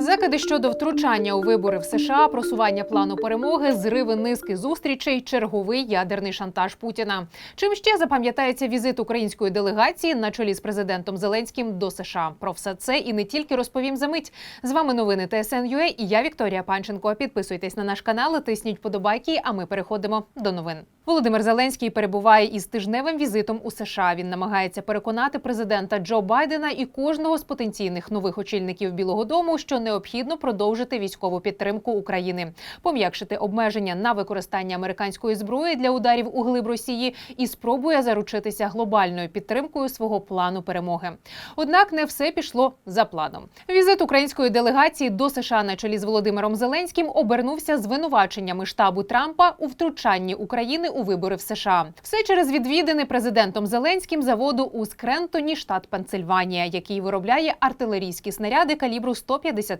Закиди щодо втручання у вибори в США, просування плану перемоги, зриви низки зустрічей, черговий ядерний шантаж Путіна. Чим ще запам'ятається візит української делегації на чолі з президентом Зеленським до США? Про все це і не тільки розповім за мить. З вами новини ТСН.UA і я Вікторія Панченко. Підписуйтесь на наш канал, тисніть подобайки. А ми переходимо до новин. Володимир Зеленський перебуває із тижневим візитом у США. Він намагається переконати президента Джо Байдена і кожного з потенційних нових очільників Білого Дому, що необхідно продовжити військову підтримку України, пом'якшити обмеження на використання американської зброї для ударів у глиб Росії і спробує заручитися глобальною підтримкою свого плану перемоги. Однак не все пішло за планом. Візит української делегації до США на чолі з Володимиром Зеленським обернувся звинуваченнями штабу Трампа у втручанні України у вибори в США. Все через відвідини президентом Зеленським заводу у Скрентоні, штат Пенсильванія, який виробляє артилерійські снаряди калібру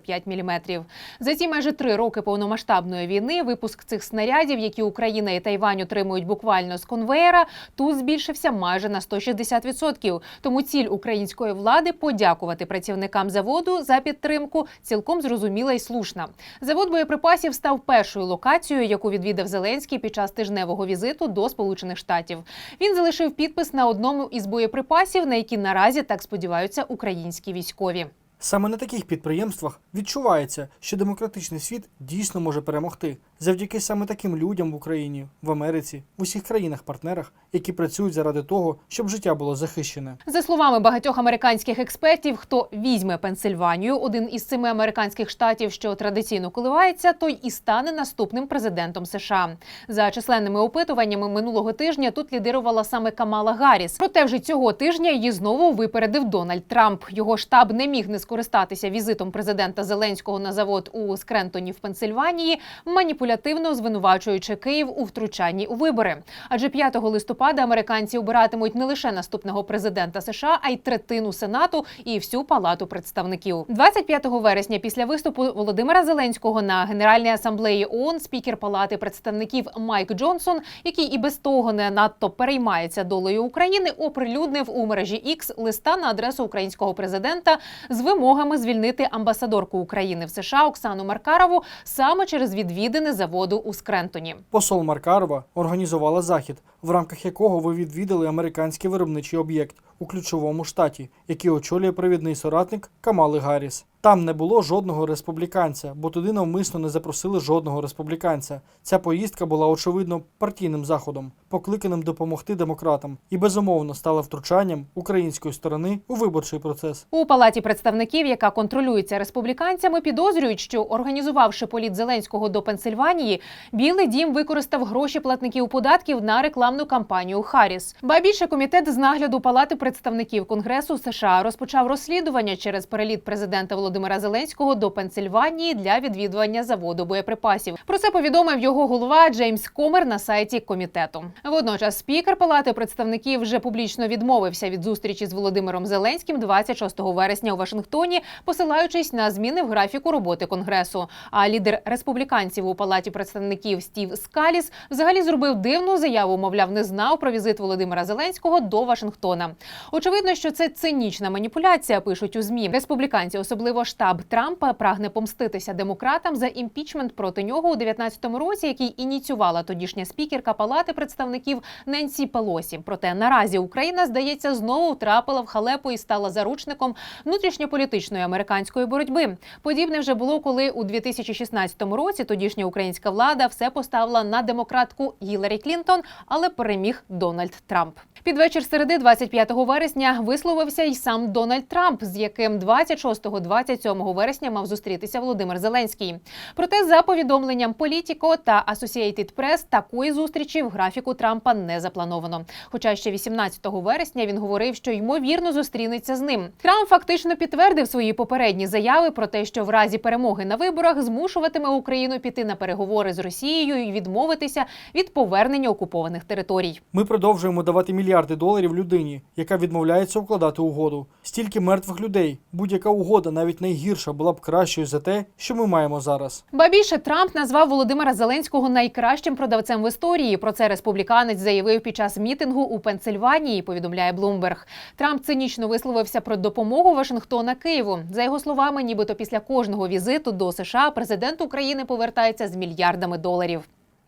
155 мм. За ці майже три роки повномасштабної війни випуск цих снарядів, які Україна і Тайвань отримують буквально з конвеєра, тут збільшився майже на 160%. Тому ціль української влади подякувати працівникам заводу за підтримку цілком зрозуміла і слушна. Завод боєприпасів став першою локацією, яку відвідав Зеленський під час тижневого візиту до Сполучених Штатів. Він залишив підпис на одному із боєприпасів, на які наразі так сподіваються українські військові. Саме на таких підприємствах відчувається, що демократичний світ дійсно може перемогти завдяки саме таким людям в Україні, в Америці, в усіх країнах-партнерах, які працюють заради того, щоб життя було захищене. За словами багатьох американських експертів, хто візьме Пенсильванію, один із семи американських штатів, що традиційно коливається, той і стане наступним президентом США. За численними опитуваннями минулого тижня тут лідирувала саме Камала Гарріс. Проте вже цього тижня її знову випередив Дональд Трамп. Його штаб не міг не скористатися візитом президента Зеленського на завод у Скрентоні в Пенсильванії, маніпулятивно звинувачуючи Київ у втручанні у вибори. Адже 5 листопада американці обиратимуть не лише наступного президента США, а й третину сенату і всю палату представників. 25 вересня, після виступу Володимира Зеленського на Генеральній асамблеї ООН, спікер палати представників Майк Джонсон, який і без того не надто переймається долею України, оприлюднив у мережі X листа на адресу українського президента з вимогами звільнити амбасадорку України в США Оксану Маркарову саме через відвідини заводу у Скрентоні. Посол Маркарова організувала захід, в рамках якого ви відвідали американський виробничий об'єкт у ключовому штаті, який очолює провідний соратник Камали Гарріс. Там не було жодного республіканця, бо туди навмисно не запросили жодного республіканця. Ця поїздка була очевидно партійним заходом, покликаним допомогти демократам, і безумовно стала втручанням української сторони у виборчий процес. У палаті представників, яка контролюється республіканцями, підозрюють, що організувавши політ Зеленського до Пенсильванії, Білий Дім використав гроші платників податків на рекламну кампанію Харріс. Ба більше комітет з нагляду палати представників Конгресу США розпочав розслідування через переліт президента Володимира Зеленського до Пенсильванії для відвідування заводу боєприпасів. Про це повідомив його голова Джеймс Комер на сайті комітету. Водночас спікер палати представників вже публічно відмовився від зустрічі з Володимиром Зеленським 26 вересня у Вашингтоні, посилаючись на зміни в графіку роботи конгресу. А лідер республіканців у палаті представників Стів Скаліс взагалі зробив дивну заяву. Мовляв, не знав про візит Володимира Зеленського до Вашингтона. Очевидно, що це цинічна маніпуляція. Пишуть у змі. Республіканці, особливо штаб Трампа, прагне помститися демократам за імпічмент проти нього у 19-му році, який ініціювала тодішня спікерка палати представників Ненсі Пелосі. Проте наразі Україна здається знову втрапила в халепу і стала заручником внутрішньополітичної американської боротьби. Подібне вже було, коли у 2016 році тодішня українська влада все поставила на демократку Гіларі Клінтон, але переміг Дональд Трамп. Під вечір середи, 25 вересня, висловився й сам Дональд Трамп, з яким 26-27 вересня мав зустрітися Володимир Зеленський. Проте, за повідомленням Політіко та Associated Press, такої зустрічі в графіку Трампа не заплановано. Хоча ще 18 вересня він говорив, що ймовірно зустрінеться з ним. Трамп фактично підтвердив свої попередні заяви про те, що в разі перемоги на виборах змушуватиме Україну піти на переговори з Росією і відмовитися від повернення окупованих територій. Територій. Ми продовжуємо давати мільярди доларів людині, яка відмовляється укладати угоду. Стільки мертвих людей. Будь-яка угода, навіть найгірша, була б кращою за те, що ми маємо зараз. Ба більше Трамп назвав Володимира Зеленського найкращим продавцем в історії. Про це республіканець заявив під час мітингу у Пенсильванії. Повідомляє Блумберг. Трамп цинічно висловився про допомогу Вашингтона Києву. За його словами, нібито після кожного візиту до США президент України повертається з мільярдами доларів.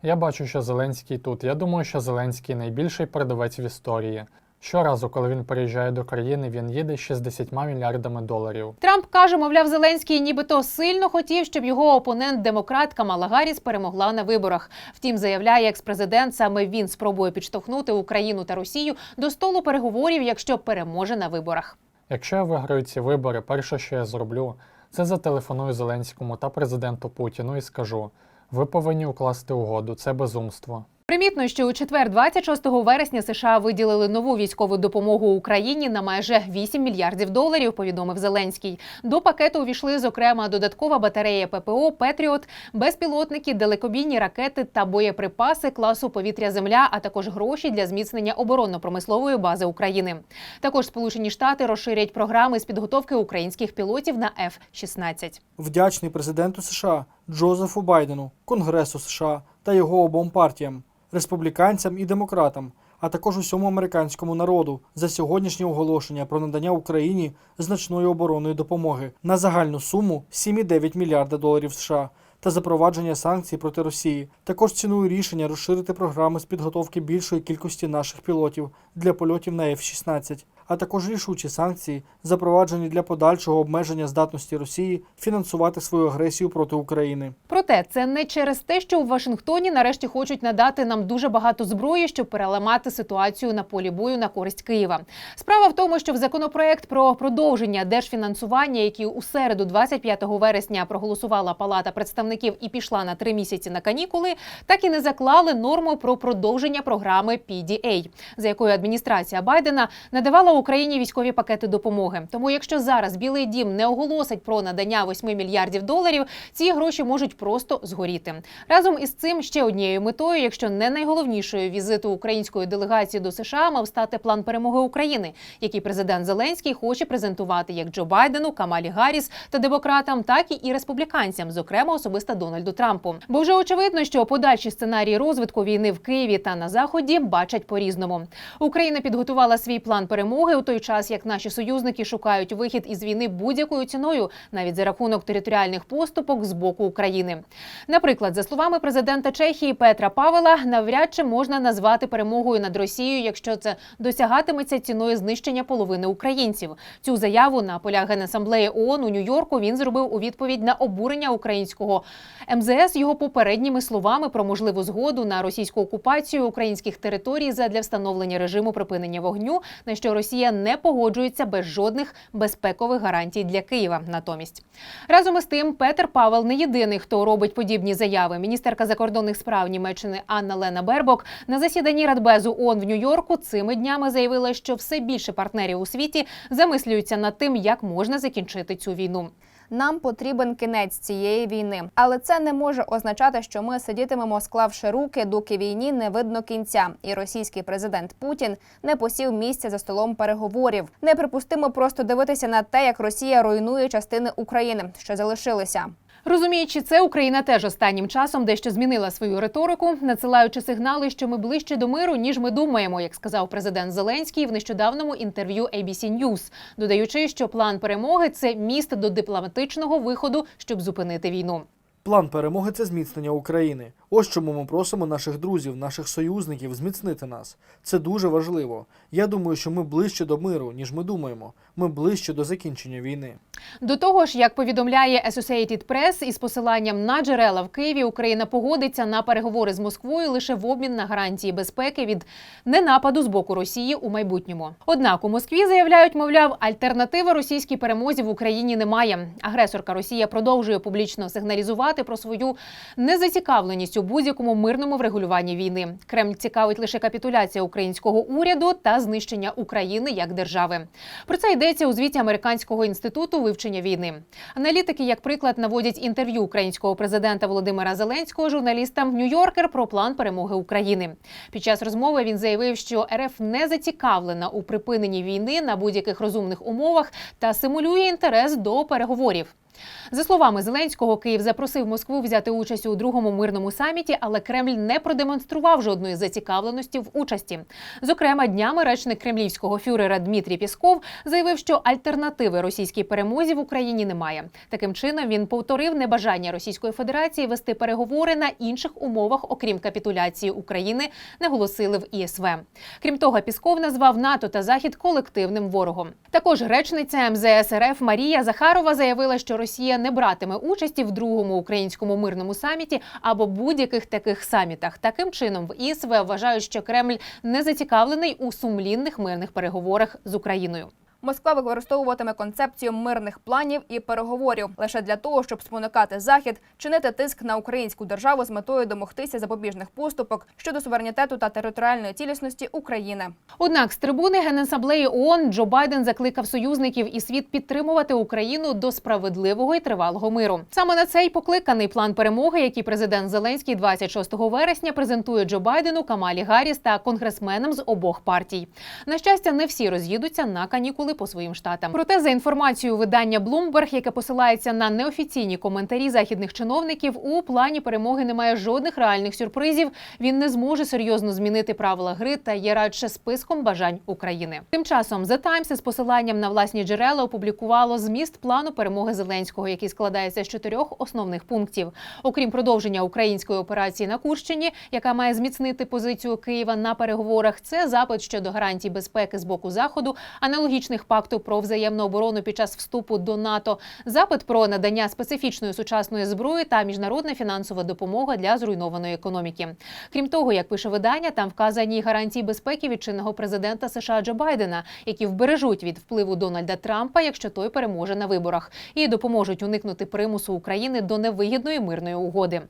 Я бачу, що Зеленський тут. Я думаю, що Зеленський найбільший продавець в історії. Щоразу, коли він приїжджає до країни, він їде ще з 10 мільярдами доларів. Трамп каже, мовляв, Зеленський нібито сильно хотів, щоб його опонент демократ Камала Гарріс перемогла на виборах. Втім, заявляє екс-президент, саме він спробує підштовхнути Україну та Росію до столу переговорів, якщо переможе на виборах. Якщо я виграю ці вибори, перше, що я зроблю, це зателефоную Зеленському та президенту Путіну і скажу: ви повинні укласти угоду, це безумство. Примітно, що у четвер, 26 вересня, США виділили нову військову допомогу Україні на майже 8 мільярдів доларів. Повідомив Зеленський. До пакету увійшли зокрема додаткова батарея ППО Петріот, безпілотники, далекобійні ракети та боєприпаси класу повітря-земля, а також гроші для зміцнення оборонно-промислової бази України. Також Сполучені Штати розширять програми з підготовки українських пілотів на F-16. Вдячний президенту США Джозефу Байдену, Конгресу США та його обом партіям, республіканцям і демократам, а також усьому американському народу за сьогоднішнє оголошення про надання Україні значної оборонної допомоги на загальну суму 7,9 мільярда доларів США та запровадження санкцій проти Росії. Також ціную рішення розширити програми з підготовки більшої кількості наших пілотів для польотів на F-16, а також рішучі санкції, запроваджені для подальшого обмеження здатності Росії фінансувати свою агресію проти України. Проте це не через те, що у Вашингтоні нарешті хочуть надати нам дуже багато зброї, щоб переламати ситуацію на полі бою на користь Києва. Справа в тому, що в законопроект про продовження держфінансування, який у середу, 25 вересня, проголосувала Палата представників і пішла на три місяці на канікули, так і не заклали норму про продовження програми PDA, за якою адміністрація Байдена надавала Україні військові пакети допомоги. Тому, якщо зараз Білий Дім не оголосить про надання 8 мільярдів доларів, ці гроші можуть просто згоріти. Разом із цим ще однією метою, якщо не найголовнішою візиту української делегації до США, мав стати план перемоги України, який президент Зеленський хоче презентувати як Джо Байдену, Камалі Гарріс та демократам, так і республіканцям, зокрема особисто Дональду Трампу. Бо вже очевидно, що подальші сценарії розвитку війни в Києві та на заході бачать по-різному. Україна підготувала свій план перемоги у той час, як наші союзники шукають вихід із війни будь-якою ціною, навіть за рахунок територіальних поступок з боку України. Наприклад, за словами президента Чехії Петра Павела, навряд чи можна назвати перемогою над Росією, якщо це досягатиметься ціною знищення половини українців. Цю заяву на полях Генасамблеї ООН у Нью-Йорку він зробив у відповідь на обурення українського МЗС його попередніми словами про можливу згоду на російську окупацію українських територій задля встановлення режиму припинення вогню, на що Росія не погоджується без жодних безпекових гарантій для Києва. Натомість разом із тим Петер Павел не єдиний, хто робить подібні заяви. Міністерка закордонних справ Німеччини Анна Лена Бербок на засіданні Радбезу ООН в Нью-Йорку цими днями заявила, що все більше партнерів у світі замислюються над тим, як можна закінчити цю війну. Нам потрібен кінець цієї війни, але це не може означати, що ми сидітимемо, склавши руки, доки війні не видно кінця. І російський президент Путін не посів місця за столом переговорів. Неприпустимо просто дивитися на те, як Росія руйнує частини України, що залишилися. Розуміючи це, Україна теж останнім часом дещо змінила свою риторику, надсилаючи сигнали, що ми ближче до миру, ніж ми думаємо, як сказав президент Зеленський в нещодавному інтерв'ю ABC News, додаючи, що план перемоги це міст до дипломатичного виходу, щоб зупинити війну. План перемоги це зміцнення України. Ось чому ми просимо наших друзів, наших союзників зміцнити нас. Це дуже важливо. Я думаю, що ми ближче до миру, ніж ми думаємо. Ми ближче до закінчення війни. До того ж, як повідомляє Associated Press, із посиланням на джерела в Києві, Україна погодиться на переговори з Москвою лише в обмін на гарантії безпеки від ненападу з боку Росії у майбутньому. Однак у Москві заявляють, мовляв, альтернативи російській перемозі в Україні немає. Агресорка Росія продовжує публічно сигналізувати про свою незацікавленість у будь-якому мирному врегулюванні війни. Кремль цікавить лише капітуляція українського уряду та знищення України як держави. Про це йдеться у звіті Американського інституту вивчення війни. Аналітики, як приклад, наводять інтерв'ю українського президента Володимира Зеленського журналістам Нью-Йоркер про план перемоги України. Під час розмови він заявив, що РФ не зацікавлена у припиненні війни на будь-яких розумних умовах та симулює інтерес до переговорів. За словами Зеленського, Київ запросив Москву взяти участь у другому мирному саміті, але Кремль не продемонстрував жодної зацікавленості в участі. Зокрема, днями речник кремлівського фюрера Дмитрій Пісков заявив, що альтернативи російській перемозі в Україні немає. Таким чином він повторив небажання Російської Федерації вести переговори на інших умовах, окрім капітуляції України, наголосили в ІСВ. Крім того, Пісков назвав НАТО та Захід колективним ворогом. Також речниця МЗС РФ Марія Захарова заявила, що Росія не братиме участі в другому українському мирному саміті або будь-яких таких самітах. Таким чином, в ІСВ вважають, що Кремль не зацікавлений у сумлінних мирних переговорах з Україною. Москва використовуватиме концепцію мирних планів і переговорів лише для того, щоб спонукати захід, чинити тиск на українську державу з метою домогтися запобіжних поступок щодо суверенітету та територіальної цілісності України. Однак з трибуни Генасамблеї ООН Джо Байден закликав союзників і світ підтримувати Україну до справедливого і тривалого миру. Саме на цей покликаний план перемоги, який президент Зеленський 26 вересня презентує Джо Байдену, Камалі Гарріс та конгресменам з обох партій. На щастя, не всі роз'їдуться на канікули по своїм штатам. Проте, за інформацією видання Bloomberg, яке посилається на неофіційні коментарі західних чиновників, у плані перемоги немає жодних реальних сюрпризів. Він не зможе серйозно змінити правила гри та є радше списком бажань України. Тим часом The Times із посиланням на власні джерела опублікувало зміст плану перемоги Зеленського, який складається з чотирьох основних пунктів. Окрім продовження української операції на Курщині, яка має зміцнити позицію Києва на переговорах. Це запит щодо гарантій безпеки з боку заходу, аналогічних пакту про взаємну оборону під час вступу до НАТО, запит про надання специфічної сучасної зброї та міжнародна фінансова допомога для зруйнованої економіки. Крім того, як пише видання, там вказані гарантії безпеки від чинного президента США Джо Байдена, які вбережуть від впливу Дональда Трампа, якщо той переможе на виборах, і допоможуть уникнути примусу України до невигідної мирної угоди.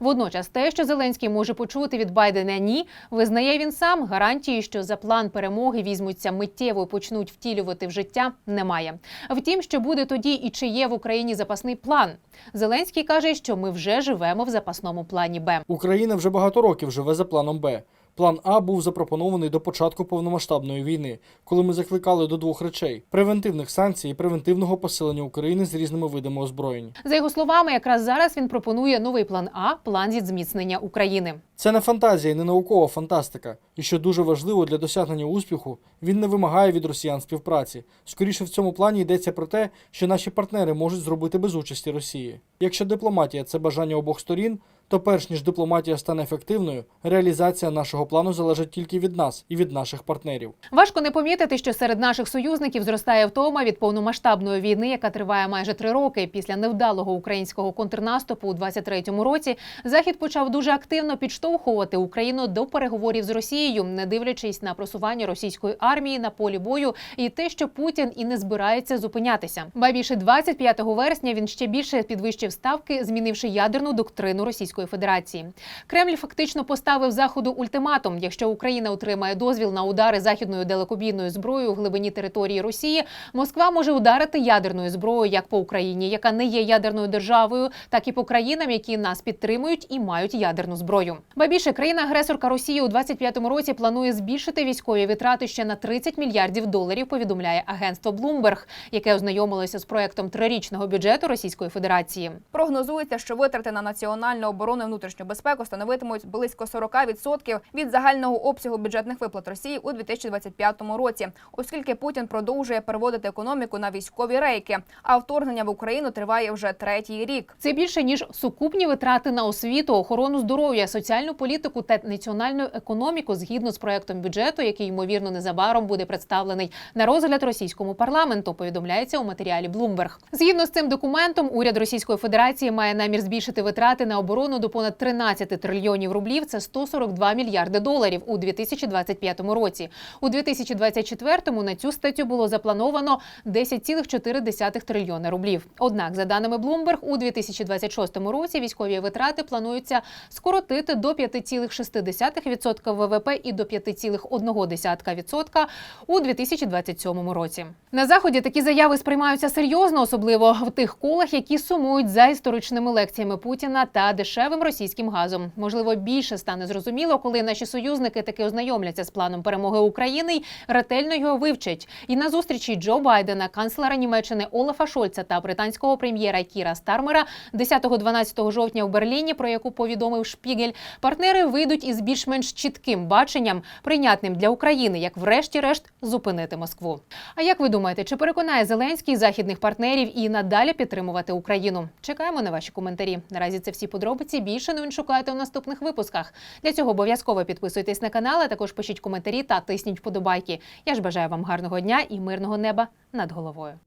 Водночас, те, що Зеленський може почути від Байдена ні, визнає він сам гарантії, що за план перемоги візьмуться миттєво і почнуть втілювати в життя, немає. Втім, що буде тоді і чи є в Україні запасний план. Зеленський каже, що ми вже живемо в запасному плані Б. Україна вже багато років живе за планом Б. План А був запропонований до початку повномасштабної війни, коли ми закликали до двох речей: превентивних санкцій і превентивного посилення України з різними видами озброєнь. За його словами, якраз зараз він пропонує новий план А план зі зміцнення України. Це не фантазія, не наукова фантастика. І що дуже важливо для досягнення успіху, він не вимагає від росіян співпраці. Скоріше в цьому плані йдеться про те, що наші партнери можуть зробити без участі Росії. Якщо дипломатія це бажання обох сторін, то перш ніж дипломатія стане ефективною, реалізація нашого плану залежить тільки від нас і від наших партнерів. Важко не помітити, що серед наших союзників зростає втома від повномасштабної війни, яка триває майже три роки. Після невдалого українського контрнаступу у 23-му році захід почав дуже активно підштовхувати Україну до переговорів з Росією, не дивлячись на просування російської армії на полі бою і те, що Путін і не збирається зупинятися. Ба більше 25 вересня він ще більше підвищив ставки, змінивши ядерну доктрину Російської Федерації. Кремль фактично поставив заходу ультиматум: якщо Україна отримає дозвіл на удари західною далекобійною зброєю у глибині території Росії, Москва може ударити ядерною зброєю як по Україні, яка не є ядерною державою, так і по країнам, які нас підтримують і мають ядерну зброю. Ба більше країна-агресорка Росії у 25-му році планує збільшити військові витрати ще на 30 мільярдів доларів. Повідомляє агентство Bloomberg, яке ознайомилося з проектом трирічного бюджету Російської Федерації. Прогнозується, що витрати на національну оборону і внутрішню безпеку становитимуть близько 40% від загального обсягу бюджетних виплат Росії у 2025 році, оскільки Путін продовжує переводити економіку на військові рейки. А вторгнення в Україну триває вже третій рік. Це більше ніж сукупні витрати на освіту, охорону здоров'я, соціальну політику та національну економіку згідно з проектом бюджету, який ймовірно незабаром буде представлений на розгляд російському парламенту. Повідомляється у матеріалі Bloomberg. Згідно з цим документом, уряд Російської Федерації має намір збільшити витрати на оборону інфляційовано до понад 13 трильйонів рублів. Це 142 мільярди доларів у 2025 році. У 2024 на цю статтю було заплановано 10,4 трильйона рублів. Однак, за даними Bloomberg, у 2026 році військові витрати плануються скоротити до 5,6% ВВП і до 5,1% у 2027 році. На заході такі заяви сприймаються серйозно, особливо в тих колах, які сумують за історичними лекціями Путіна та дешевим російським газом. Можливо, більше стане зрозуміло, коли наші союзники таки ознайомляться з планом перемоги України й ретельно його вивчать. І на зустрічі Джо Байдена, канцлера Німеччини Олафа Шольца та британського прем'єра Кіра Стармера 10-12 жовтня в Берліні, про яку повідомив Шпігель, партнери вийдуть із більш-менш чітким баченням, прийнятним для України, як врешті-решт зупинити Москву. А як ви думаєте, чи переконає Зеленський західних партнерів і надалі підтримувати Україну? Чекаємо на ваші коментарі. Наразі це всі подробиці. Більше новин шукайте у наступних випусках. Для цього обов'язково підписуйтесь на канал, а також пишіть коментарі та тисніть вподобайки. Я ж бажаю вам гарного дня і мирного неба над головою.